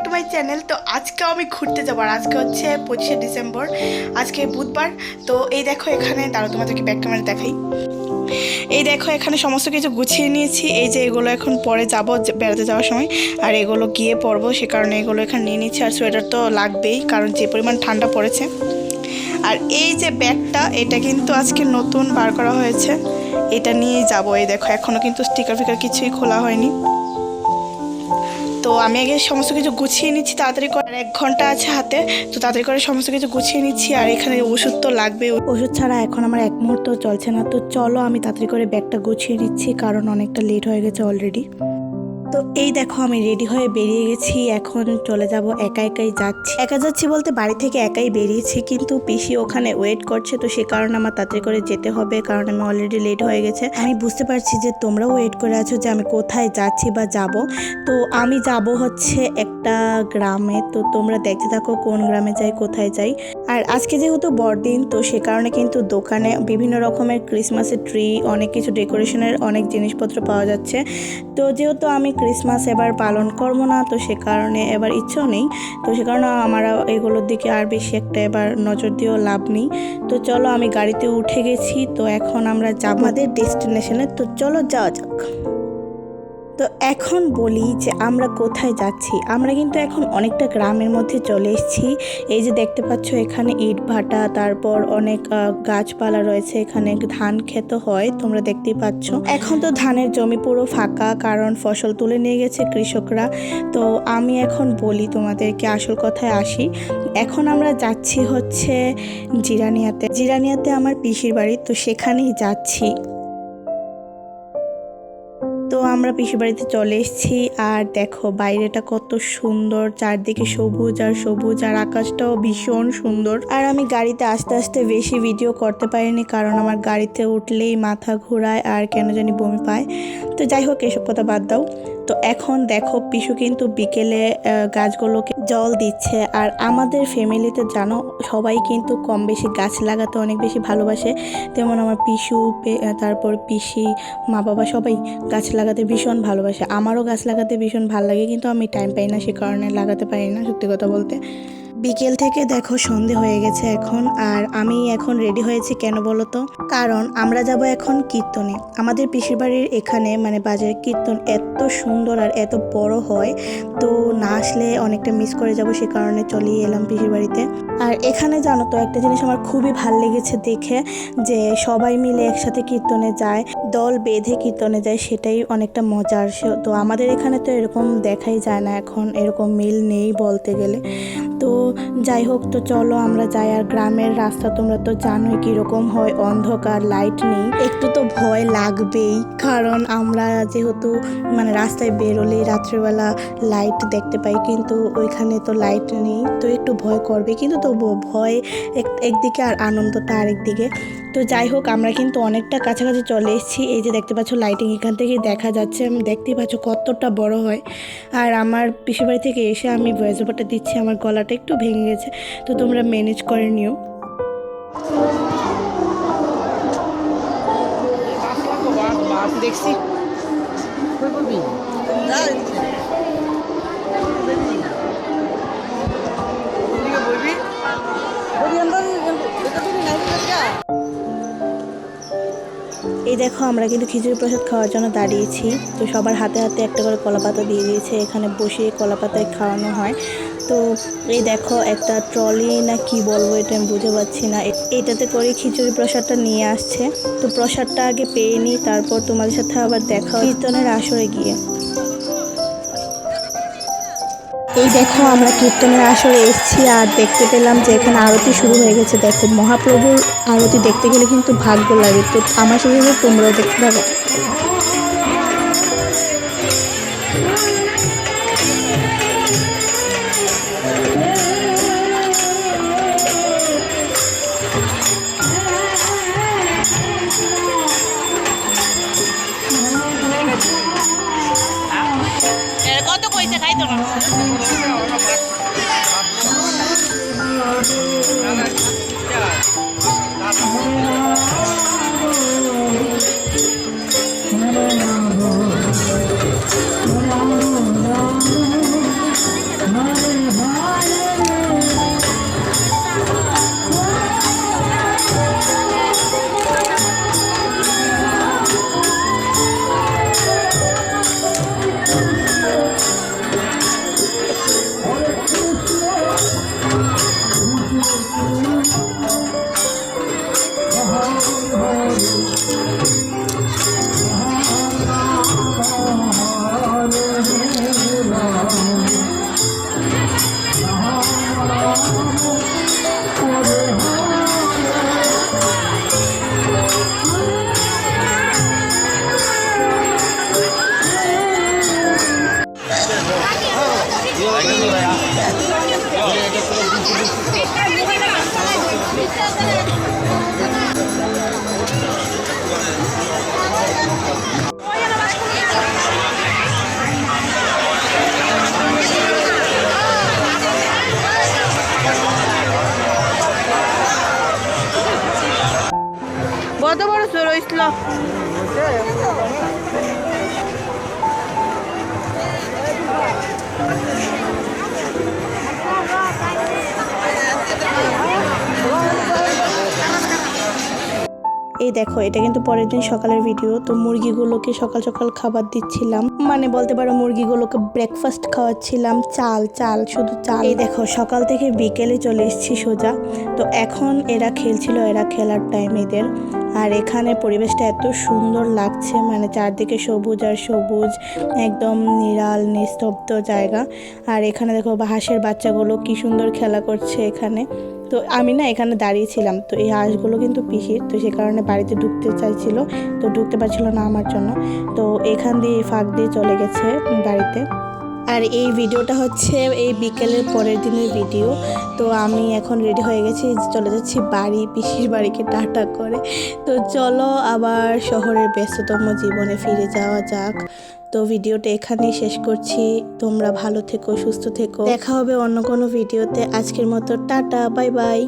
Back to my channel তো আজকে আমি ঘুরতে যাব আর আজকে হচ্ছে পঁচিশে ডিসেম্বর, আজকে বুধবার। তো এই দেখো এখানে দাঁড়ো তোমাদেরকে ব্যাক ক্যামেরা দেখাই। এই দেখো এখানে সমস্ত কিছু গুছিয়ে নিয়েছি। এই যে এগুলো এখন পরে যাব বেড়াতে যাওয়ার সময়। আর এগুলো গিয়ে পরবো, সে কারণে এগুলো এখানে নিয়ে নিচ্ছি। আর সোয়েটার তো লাগবেই, কারণ যে পরিমাণ ঠান্ডা পড়েছে। আর এই যে ব্যাগটা, এটা কিন্তু আজকে নতুন বার করা হয়েছে। এটা নিয়েই যাব, এই দেখো এখনও কিন্তু স্টিকার ফিকার কিছুই খোলা হয়নি। তো আমি আগে সমস্ত কিছু গুছিয়ে নিচ্ছি, তাড়াতাড়ি করে। এক ঘণ্টা আছে হাতে, তো তাড়াতাড়ি করে সমস্ত কিছু গুছিয়ে নিচ্ছি, আর এখানে ওষুধ তো লাগবে ওষুধ ছাড়া এখন আমার এক মুহূর্ত চলছে না, তো চলো আমি তাড়াতাড়ি করে ব্যাগটা গুছিয়ে নিচ্ছি, কারণ অনেকটা লেট হয়ে গেছে অলরেডি তো এই দেখো, আমি রেডি হয়ে বেরিয়ে গেছি। এখন চলে যাব একা একাই যাচ্ছি। একা যাচ্ছি বলতে বাড়ি থেকে একাই বেরিয়েছি, কিন্তু পিসি ওখানে ওয়েট করছে, তো সে কারণে আমার তাড়াতাড়ি করে যেতে হবে, কারণ আমি অলরেডি লেট হয়ে গেছে। আমি বুঝতে পারছি যে তোমরাও ওয়েট করে আছো যে আমি কোথায় যাচ্ছি বা যাব। তো আমি যাব হচ্ছে একটা গ্রামে, তো তোমরা দেখতে থাকো কোন গ্রামে যাই, কোথায় যাই। আর আজকে যেহেতু বড়দিন, তো সে কারণে কিন্তু দোকানে বিভিন্ন রকমের ক্রিসমাসের ট্রি অনেক কিছু ডেকোরেশনের অনেক জিনিসপত্র পাওয়া যাচ্ছে। তো যেহেতু আমি ক্রিসমাস এবার পালন করব না, তো সে কারণে এবার ইচ্ছেও নেই। তো সে কারণে আমার এগুলোর দিকে আর বেশি একটা এবার নজর দিয়েও লাভ নেই। তো চলো আমি গাড়িতে উঠে গেছি, তো এখন আমরা যাব আমাদের ডেস্টিনেশনে। তো চলো যাওয়া যাক। তো এখন বলি যে আমরা কোথায় যাচ্ছি, আমরা কিন্তু এখন অনেকটা গ্রামের মধ্যে চলে এসেছি। এই যে দেখতে পাচ্ছ এখানে ইট ভাটা, তারপর অনেক গাছপালা রয়েছে, এখানে ধান ক্ষেত হয়, তোমরা দেখতেই পাচ্ছ। এখন তো ধানের জমি পুরো ফাঁকা, কারণ ফসল তুলে নিয়ে গেছে কৃষকরা। তো আমি এখন বলি তোমাদেরকে, আসল কথায় আসি। এখন আমরা যাচ্ছি হচ্ছে জিরানিয়াতে। জিরানিয়াতে আমার পিসির বাড়ি, তো সেখানেই যাচ্ছি। তো আমরা বাড়িতে চলে এসেছি আর দেখো বাইরেটা কত সুন্দর, চারদিকে সবুজ আর সবুজ আর আকাশটাও ভীষণ সুন্দর। আর আমি গাড়িতে আস্তে আস্তে বেশি ভিডিও করতে পারিনি কারণ আমার গাড়িতে উঠলেই মাথা ঘোরায় আর কেন জানি বমি পায়। তো যাই হোক, এসব কথা বাদ দাও। তো এখন দেখো, পিসু কিন্তু বিকেলে গাছগুলোকে জল দিচ্ছে। আর আমাদের ফ্যামিলিতে জানো, সবাই কিন্তু কম বেশি গাছ লাগাতে অনেক বেশি ভালোবাসে। তেমন আমার পিসু তারপর পিসি, মা বাবা সবাই গাছ লাগাতে ভীষণ ভালোবাসে। আমারও গাছ লাগাতে ভীষণ ভালো লাগে, কিন্তু আমি টাইম পাই না, সে কারণে লাগাতে পারি না, সত্যি কথা বলতে। বিকেল থেকে দেখো সন্ধে হয়ে গেছে এখন, আর আমি এখন রেডি হয়েছি কেন বলো তো? কারণ আমরা যাব এখন কীর্তনে। আমাদের পিসির বাড়ির এখানে মানে বাজারে কীর্তন এত সুন্দর আর এত বড় হয়, তো না আসলে অনেকটা মিস করে যাব সে কারণে চলেই এলাম পিসির বাড়িতে। আর এখানে জানো তো, একটা জিনিস আমার খুবই ভালো লেগেছে দেখে, যে সবাই মিলে একসাথে কীর্তনে যায়। দল বেঁধে কীর্তনে যায় সেটাই অনেকটা মজার। তো আমাদের এখানে তো এরকম দেখাই যায় না এখন, এরকম মিল নেই বলতে গেলে। তো যাই হোক, তো চলো আমরা যাই, আর গ্রামের রাস্তা তোমরা তো জানোই কীরকম হয়, অন্ধকার লাইট নেই। একটু তো ভয় লাগবেই, কারণ আমরা যেহেতু মানে রাস্তায় বেরোলেই রাত্রিবেলা লাইট দেখতে পাই, কিন্তু ওইখানে তো লাইট নেই, তো একটু ভয় করবে। কিন্তু তো ভয় এক- একদিকে আর আনন্দটা আরেকদিকে। তো যাই হোক, আমরা কিন্তু অনেকটা কাছাকাছি চলে এসেছি এই যে দেখতে পাচ্ছ লাইটিং এখান থেকে দেখা যাচ্ছে আমি দেখতেই পাচ্ছ কতটা বড় হয়। আর আমার পিসির বাড়ি থেকে এসে আমি ভয়েস ওভারটা দিচ্ছি আমার গলাটা একটু ভেঙে গেছে তো তোমরা ম্যানেজ করে নিও। দেখছি। এই দেখো, আমরা কিন্তু খিচুড়ি প্রসাদ খাওয়ার জন্য দাঁড়িয়েছি। তো সবার হাতে হাতে একটা করে কলাপাতা দিয়ে দিয়েছে। এখানে বসে কলাপাতায় খাওয়ানো হয়। তো এই দেখো, একটা ট্রলি না কি বলব এটা আমি বুঝে পাচ্ছি না। এটাতে করে খিচুড়ি প্রসাদটা নিয়ে আসছে। তো প্রসাদটা আগে পেয়ে নিই, তারপর তোমাদের সাথে আবার দেখা কীর্তনের আসরে গিয়ে। এই দেখো, আমরা কীর্তনের আসরে এসেছি আর দেখতে পেলাম যে এখানে আরতি শুরু হয়ে গেছে। দেখো, মহাপ্রভুর আরতি দেখতে গেলে কিন্তু ভাগ্য লাগে। তো আমার সাথে তোমরাও দেখতে থাকো Thank you. কত বড় চোর হয়েছিল এই দেখো, এটা কিন্তু পরের দিন সকালের ভিডিও তো মুরগিগুলোকে সকাল সকাল খাবার দিচ্ছিলাম। মানে বলতে পারো মুরগিগুলোকে ব্রেকফাস্ট খাওয়াচ্ছিলাম, চাল চাল, শুধু চাল। এই দেখো, সকাল থেকে বিকেলে চলে এসেছি সোজা। তো এখন এরা খেলছিল, এরা খেলার টাইম এদের। আর এখানে পরিবেশটা এত সুন্দর লাগছে মানে চারদিকে সবুজ আর সবুজ, একদম নিরাল, নিস্তব্ধ জায়গা। আর এখানে দেখো হাঁসের বাচ্চাগুলো কি সুন্দর খেলা করছে এখানে। তো আমি না এখানে দাঁড়িয়েছিলাম তো এই হাঁসগুলো কিন্তু পিসির, তো সে কারণে বাড়িতে ঢুকতে চাইছিল। তো ঢুকতে পারছিল না আমার জন্য। তো এখান দিয়ে ফাঁক দিয়ে চলে গেছে বাড়িতে। আর এই ভিডিওটা হচ্ছে এই বিকেলের পরের দিনের ভিডিও। তো আমি এখন রেডি হয়ে গেছি, চলে যাচ্ছি বাড়ি, পিসির বাড়িকে টাটা করে। তো চলো আবার শহরের ব্যস্ততম জীবনে ফিরে যাওয়া যাক। তো ভিডিওটা এখানেই শেষ করছি। তোমরা ভালো থেকো, সুস্থ থেকো। দেখা হবে অন্য কোনো ভিডিওতে। আজকের মতো টাটা, বাই বাই।